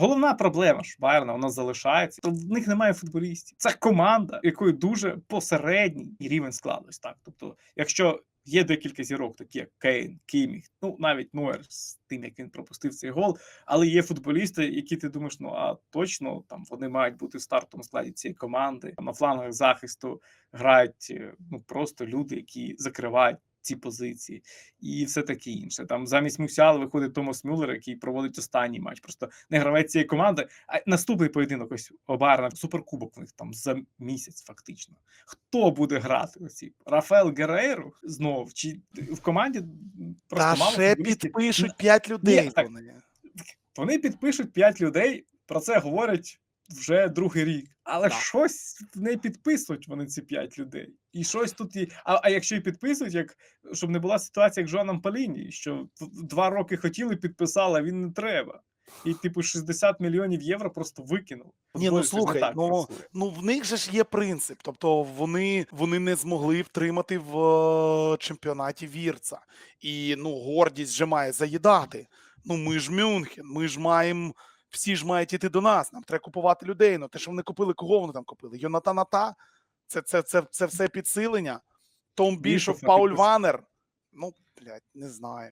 Головна проблема ж Байерна, вона залишається. То в них немає футболістів. Це команда, якої дуже посередній рівень складності. Так, тобто, якщо є декілька зірок, такі як Кейн, Кіміх, ну навіть Нойер з тим, як він пропустив цей гол, але є футболісти, які ти думаєш, ну а точно там вони мають бути в стартовому складі цієї команди. На флангах захисту грають е, ну просто люди, які закривають. Ці позиції і все таке інше. Там замість Мусіала виходить Томас Мюллер, який проводить останній матч. Просто не гравець цієї команди. А наступний поєдинок ось Обарна суперкубок в них там за місяць, фактично. Хто буде грати? Оці Рафаел Герейро знов чи в команді просто Та мало ще підпишуть 5 людей. так. вони. Вони підпишуть 5 людей. Про це говорять вже другий рік. Але Так. щось не підписують вони ці 5 людей. І щось тут і. А, а якщо і підписують, як щоб не була ситуація, як Жоаном Паліні, що два роки хотіли, підписали, а він не треба. І, типу, 60 мільйонів євро просто викинув. Ні, ну, слухай, так ну, працює. Ну, в них же ж є принцип. Тобто вони, вони не змогли втримати в е, чемпіонаті Вірца. І ну, гордість же має заїдати. Ну, ми ж Мюнхен, ми ж маємо. Всі ж мають іти до нас. Нам треба купувати людей. Ну, те, що вони купили, кого вони там купили? Йонатана Та? Це, це, це, це все підсилення. Том Бішов, Пауль. Ванер. Ну, блядь, не знаю.